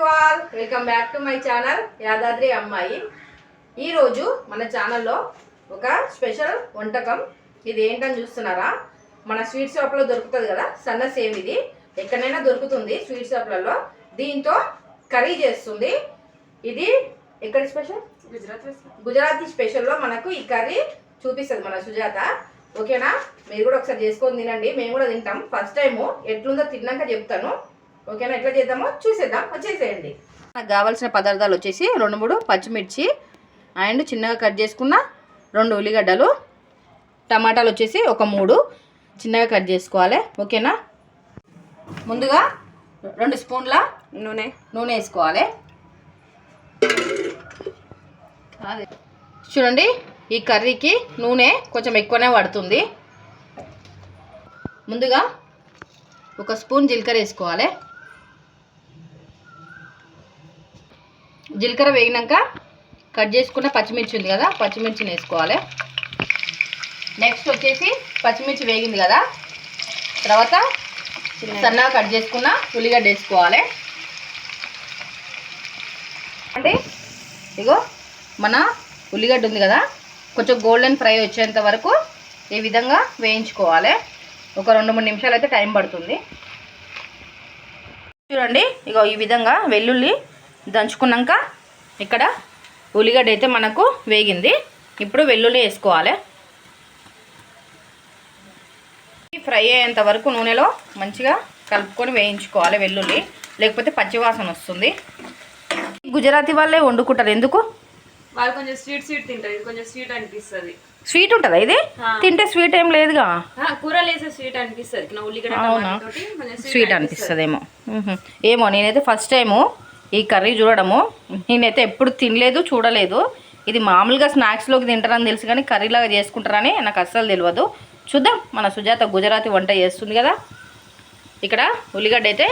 To all welcome back to my channel Yadadri అమ్మాయి. ఈరోజు మన ఛానల్లో ఒక స్పెషల్ వంటకం. ఇది ఏంటని చూస్తున్నారా? మన స్వీట్ షాప్లో దొరుకుతుంది కదా సన్న సేవ్ ఇది. ఎక్కడైనా దొరుకుతుంది స్వీట్ షాప్లలో. దీంతో కర్రీ చేస్తుంది. ఇది ఎక్కడ స్పెషల్? గుజరాత్ గుజరాతీ స్పెషల్లో మనకు ఈ కర్రీ చూపిస్తుంది మన సుజాత. ఓకేనా? మీరు కూడా ఒకసారి చేసుకొని తినండి. మేము కూడా తింటాం. ఫస్ట్ టైము ఎట్లుందో తిన్నాక చెప్తాను. ఓకేనా? ఎట్లా చేద్దామో చూసేద్దాం. వచ్చేసేయండి నాకు కావాల్సిన పదార్థాలు వచ్చేసి రెండు మూడు పచ్చిమిర్చి అండ్ చిన్నగా కట్ చేసుకున్న రెండు ఉల్లిగడ్డలు టమాటాలు వచ్చేసి ఒక మూడు. చిన్నగా కట్ చేసుకోవాలి. ఓకేనా? ముందుగా రెండు స్పూన్ల నూనె. నూనె వేసుకోవాలి. అదే. చూడండి ఈ కర్రీకి నూనె కొంచెం ఎక్కువనే పడుతుంది. ముందుగా ఒక స్పూన్ జీలకర్ర వేసుకోవాలి. జీలకర్ర వేగినాక కట్ చేసుకున్న పచ్చిమిర్చి ఉంది కదా పచ్చిమిర్చిని వేసుకోవాలి. నెక్స్ట్ వచ్చేసి పచ్చిమిర్చి వేగింది కదా తర్వాత సన్నగా కట్ చేసుకున్న ఉల్లిగడ్డ వేసుకోవాలి. అంటే ఇగో మన ఉల్లిగడ్డ ఉంది కదా కొంచెం గోల్డెన్ ఫ్రై వచ్చేంత వరకు ఈ విధంగా వేయించుకోవాలి. ఒక రెండు మూడు నిమిషాలు అయితే టైం పడుతుంది. చూడండి ఇగో ఈ విధంగా వెల్లుల్లి దంచుకున్నాక ఇక్కడ ఉల్లిగడ్డ అయితే మనకు వేగింది. ఇప్పుడు వెల్లుల్లి వేసుకోవాలి. ఫ్రై అయ్యేంత వరకు నూనెలో మంచిగా కలుపుకొని వేయించుకోవాలి వెల్లుల్లి. లేకపోతే పచ్చివాసన వస్తుంది. గుజరాతీ వాళ్ళే వండుకుంటారు. ఎందుకు? వాళ్ళు కొంచెం స్వీట్ స్వీట్ తింటారు. ఇది కొంచెం స్వీట్ అనిపిస్తుంది. స్వీట్ ఉంటుందా ఇది. తింటే స్వీట్ ఏం లేదుగా? కూరలు వేసే స్వీట్ అనిపిస్తుంది. అవునా? స్వీట్ అనిపిస్తుందేమో. మ్హూ. ఏమో నేనైతే ఫస్ట్ టైము ఈ కర్రీ చూడడము. నేనైతే ఎప్పుడు తినలేదు చూడలేదు. ఇది మామూలుగా స్నాక్స్లోకి తింటారని తెలుసు కానీ కర్రీలాగా చేసుకుంటారని నాకు అస్సలు తెలియదు చూద్దాం మన సుజాత గుజరాతీ వంట చేస్తుంది కదా. ఇక్కడ ఉల్లిగడ్డ అయితే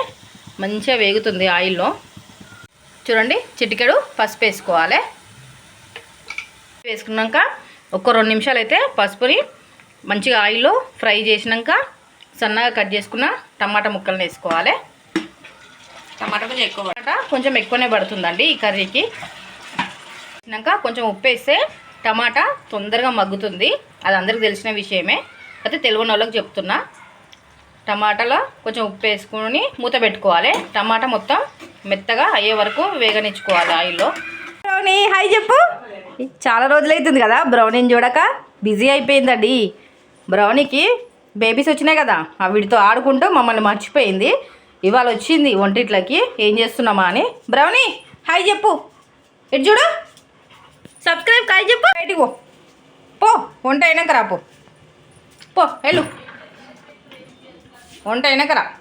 మంచిగా వేగుతుంది ఆయిల్లో. చూడండి చిటికెడు పసుపు వేసుకోవాలి. వేసుకున్నాక ఒక రెండు నిమిషాలు అయితే పసుపుని మంచిగా ఆయిల్లో ఫ్రై చేసినాక సన్నగా కట్ చేసుకున్న టమాటా ముక్కలను వేసుకోవాలి. టమాటా కొంచెం ఎక్కువ టమాటా కొంచెం ఎక్కువనే పడుతుందండి ఈ కర్రీకి. వేసినాక కొంచెం ఉప్పు వేస్తే టమాటా తొందరగా మగ్గుతుంది. అది అందరికీ తెలిసిన విషయమే. అయితే తెలియని వాళ్ళకి చెప్తున్నా. టమాటాలో కొంచెం ఉప్పు వేసుకొని మూత పెట్టుకోవాలి. టమాటా మొత్తం మెత్తగా అయ్యే వరకు వేగనిచ్చుకోవాలి ఆయిల్లో. బ్రౌనీ హాయ్ చెప్పు. చాలా రోజులు అవుతుంది కదా బ్రౌనీని చూడక. బిజీ అయిపోయిందండి. బ్రౌనీకి బేబీస్ వచ్చినాయి కదా. ఆ వీటితో ఆడుకుంటూ మమ్మల్ని మర్చిపోయింది. ఇవాళ వచ్చింది వంటిట్లకి ఏం చేస్తున్నామా అని. బ్రౌనీ హాయ్ చెప్పు. ఇటు చూడు? సబ్స్క్రైబ్ కాయ్ చెప్పు. బయటికి పో. పో వంట అయినాక రా పో. పో వెళ్ళు. వంట అయినాక రా.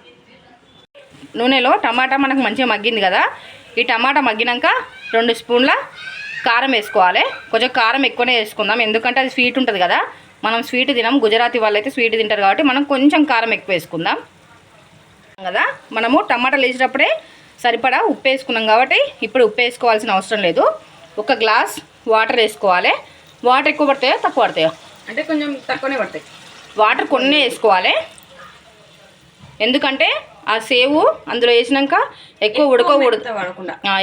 నూనెలో టమాటా మనకు మంచిగా మగ్గింది కదా. ఈ టమాటా మగ్గినాక రెండు స్పూన్ల కారం వేసుకోవాలి. కొంచెం కారం ఎక్కువనే వేసుకుందాం. ఎందుకంటే అది స్వీట్ ఉంటుంది కదా. మనం స్వీట్ తినాం. గుజరాతీ వాళ్ళు అయితే స్వీట్ తింటారు కాబట్టి మనం కొంచెం కారం ఎక్కువ వేసుకుందాం. కదా మనము టమాటాలు వేసేటప్పుడే సరిపడా ఉప్పు వేసుకున్నాం కాబట్టి ఇప్పుడు ఉప్పు వేసుకోవాల్సిన అవసరం లేదు. ఒక గ్లాస్ వాటర్ వేసుకోవాలి. వాటర్ ఎక్కువ పడతాయో తక్కువ పడతాయో? అంటే కొంచెం తక్కువనే పడతాయి. వాటర్ కొన్ని వేసుకోవాలి. ఎందుకంటే ఆ సేవు అందులో వేసినాక ఎక్కువ ఉడకకూడదు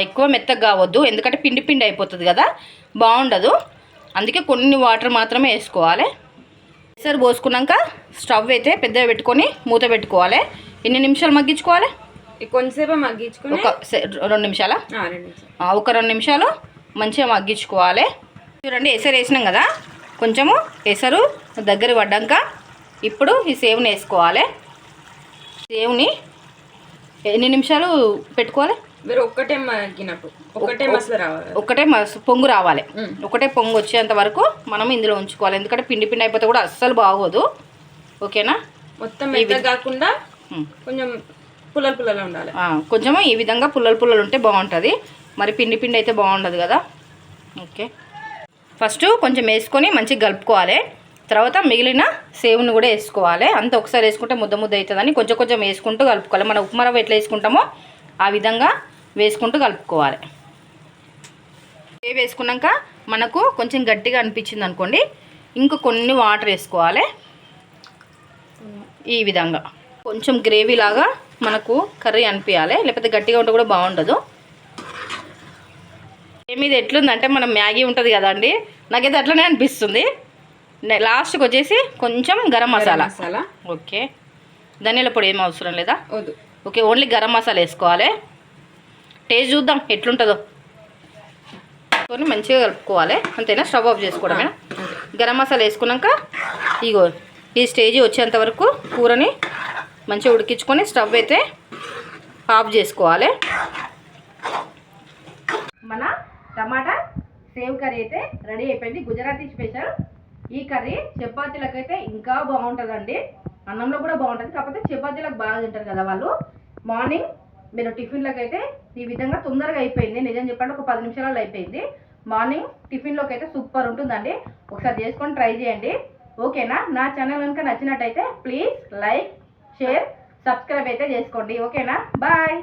ఎక్కువ మెత్తగా కావద్దు. ఎందుకంటే పిండి పిండి అయిపోతుంది కదా బాగుండదు. అందుకే కొన్ని వాటర్ మాత్రమే వేసుకోవాలి. ఎసరు పోసుకున్నాక స్టవ్ అయితే పెద్దగా పెట్టుకొని మూత పెట్టుకోవాలి. ఎన్ని నిమిషాలు మగ్గించుకోవాలి? కొంచెంసేపు మగ్గించుకుని ఒక రెండు నిమిషాల? ఒక రెండు నిమిషాలు మంచిగా మగ్గించుకోవాలి. చూడండి ఎసరు వేసినాం కదా? కొంచెము ఎసరు దగ్గర పడ్డాక ఇప్పుడు ఈ సేవ్ని వేసుకోవాలి. సేవ్ని ఎన్ని నిమిషాలు పెట్టుకోవాలి? మీరు ఒక్కటే మగ్గినప్పుడు. ఒక్కటే మసలు రావాలి. ఒకటే మస్- పొంగు రావాలి. ఒకటే పొంగు వచ్చేంత వరకు మనం ఇందులో ఉంచుకోవాలి. ఎందుకంటే పిండి పిండి అయిపోతే కూడా అస్సలు బాగోదు. ఓకేనా? మొత్తం కాకుండా. కొంచెం పుల్లల పుల్లలు ఉండాలి. కొంచెము ఈ విధంగా పుల్లలు పుల్లలు ఉంటే బాగుంటుంది. మరి పిండి పిండి అయితే బాగుండదు కదా. ఓకే. ఫస్ట్ కొంచెం వేసుకొని మంచిగా కలుపుకోవాలి. తర్వాత మిగిలిన సేవుని కూడా వేసుకోవాలి. అంత ఒకసారి వేసుకుంటే ముద్ద ముద్ద అవుతుందని కొంచెం కొంచెం వేసుకుంటూ కలుపుకోవాలి. మన ఉప్మా రవ్వ ఎట్లా వేసుకుంటామో ఆ విధంగా వేసుకుంటూ కలుపుకోవాలి. వేసుకున్నాక మనకు కొంచెం గట్టిగా అనిపించింది అనుకోండి ఇంకా కొన్ని వాటర్ వేసుకోవాలి. ఈ విధంగా. కొంచెం గ్రేవీ లాగా మనకు కర్రీ అనిపించాలి. లేకపోతే గట్టిగా ఉంటే కూడా బాగుండదు. సేమ్ ఇది ఎట్లుందంటే మనం మ్యాగీ ఉంటుంది కదండి. నాకైతే అట్లనే అనిపిస్తుంది. లాస్ట్కి వచ్చేసి కొంచెం గరం మసాలా. మసాలా. ఓకే. ధనియాల పొడి ఏం అవసరం లేదా? వద్దు. ఓకే ఓన్లీ గరం మసాలా వేసుకోవాలి. టేస్ట్ చూద్దాం ఎట్లుంటుందో. కొని మంచిగా కలుపుకోవాలి. అంతేనా? స్టవ్ ఆఫ్ చేసుకోవడమేనా గరం మసాలా వేసుకున్నాక ఇగో ఈ స్టేజ్ వచ్చేంత వరకు కూరని మంచిగా ఉడికించుకొని స్టవ్ అయితే ఆఫ్ చేసుకోవాలి. మన టమాటా సేమ్ కర్రీ అయితే రెడీ అయిపోయింది. గుజరాతీ స్పెషల్. ఈ కర్రీ చపాతీలకు అయితే ఇంకా బాగుంటుందండి. అన్నంలో కూడా బాగుంటుంది కాకపోతే చపాతీలకు బాగా తింటారు కదా వాళ్ళు. మార్నింగ్ మీరు టిఫిన్లకు అయితే ఈ విధంగా తొందరగా అయిపోయింది. నిజం చెప్పండి ఒక పది నిమిషాలలో అయిపోయింది. మార్నింగ్ టిఫిన్లోకి అయితే సూపర్ ఉంటుందండి. ఒకసారి చేసుకొని ట్రై చేయండి. ఓకేనా? నా ఛానల్ కనుక నచ్చినట్టయితే ప్లీజ్ లైక్ షేర్ సబ్స్క్రైబ్ అయితే చేసుకోండి. ఓకేనా బాయ్